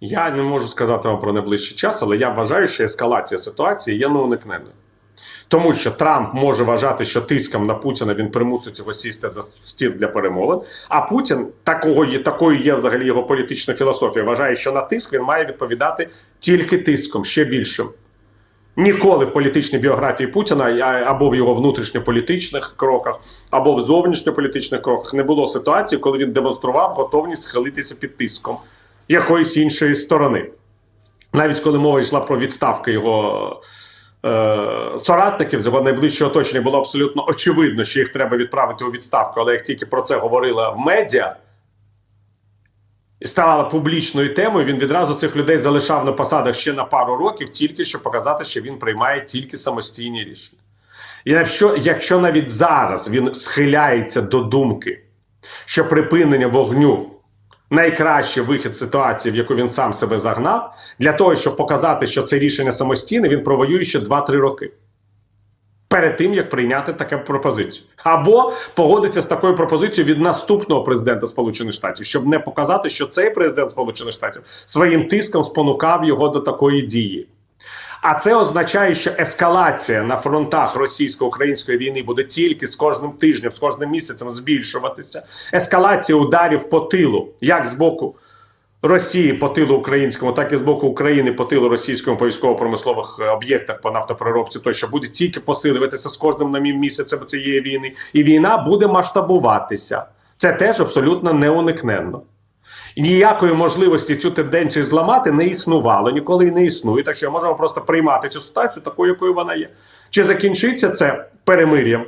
Я не можу сказати вам про найближчий час, але я вважаю, що ескалація ситуації є неуникненною. Тому що Трамп може вважати, що тиском на Путіна він примусить його сісти за стіл для перемовин. А Путін такого є, такою є взагалі його політична філософія. Вважає, що на тиск він має відповідати тільки тиском, ще більшим. Ніколи в політичній біографії Путіна або в його внутрішньополітичних кроках, або в зовнішньополітичних кроках не було ситуації, коли він демонстрував готовність схилитися під тиском якоїсь іншої сторони. Навіть коли мова йшла про відставки його е, соратників з його найближчого оточення, було абсолютно очевидно, що їх треба відправити у відставку. Але як тільки про це говорила медіа, і ставала публічною темою, він відразу цих людей залишав на посадах ще на пару років, тільки щоб показати, що він приймає тільки самостійні рішення. І якщо, якщо навіть зараз він схиляється до думки, що припинення вогню найкращий вихід ситуації, в яку він сам себе загнав, для того, щоб показати, що це рішення самостійне, він провоює ще 2-3 роки. Перед тим як прийняти таку пропозицію, або погодиться з такою пропозицією від наступного президента Сполучених Штатів, щоб не показати, що цей президент Сполучених Штатів своїм тиском спонукав його до такої дії. А це означає, що ескалація на фронтах російсько-української війни буде тільки з кожним тижнем, з кожним місяцем збільшуватися. Ескалація ударів по тилу, як з боку Росії по тилу українському, так і з боку України по тилу російському по військово-промислових е, об'єктах по нафтопереробці, тощо буде тільки посилюватися з кожним новим місяцем цієї війни, і війна буде масштабуватися. Це теж абсолютно неуникненно. Ніякої можливості цю тенденцію зламати не існувало, ніколи і не існує. Так що можемо просто приймати цю ситуацію такою, якою вона є. Чи закінчиться це перемир'ям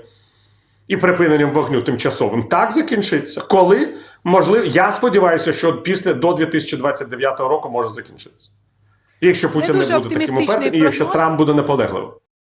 і припиненням вогню тимчасовим? Так закінчиться. Коли можливо, я сподіваюся, що після до 2029 року може закінчитися. Якщо Путін не, дуже буде таким упертим, і якщо. Трамп буде наполегливим.